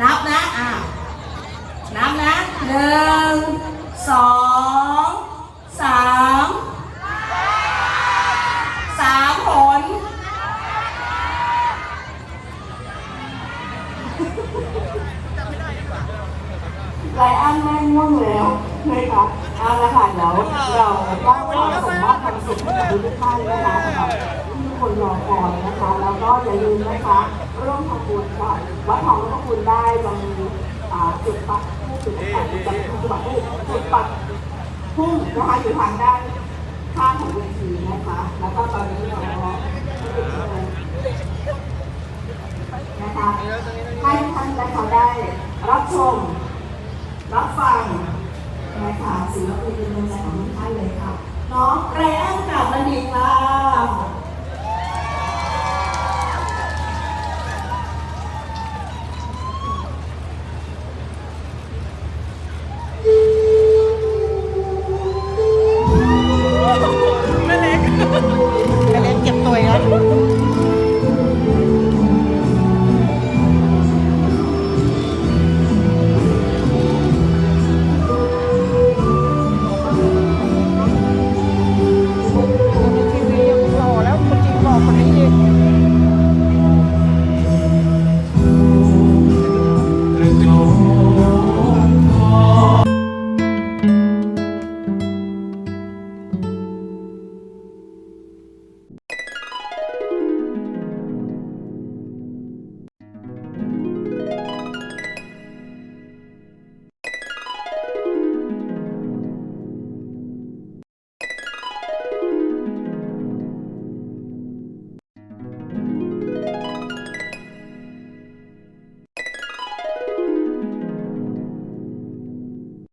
นับนะอะนับนะหนึ่งสองสามสามผลไลอ้อนแม่ง่วงแล้วนะคะเอาละค่ะเดี๋ยวเราก็ขอส่งมอบความสุขให้กับทุกท่านนะคะ คนรอคอยนะคะ แล้วก็อย่าลืมนะคะร่วมทำบุญก่อนวัดทองหลวงพ่อคุณได้จะมีอ่าจุดปักผู้จุดปักจุดปักจุดปักผู้จุดปักพุ่งนะคะอยู่ทางด้านข้างของเวทีนะคะ แล้วก็ตอนนี้เราก็นะคะให้ท่านนะคะได้รับชม รับฟังนะคะศิลปินเป็นดวงใจของท่านเลยค่ะ น้องไรอันกับบัณฑิต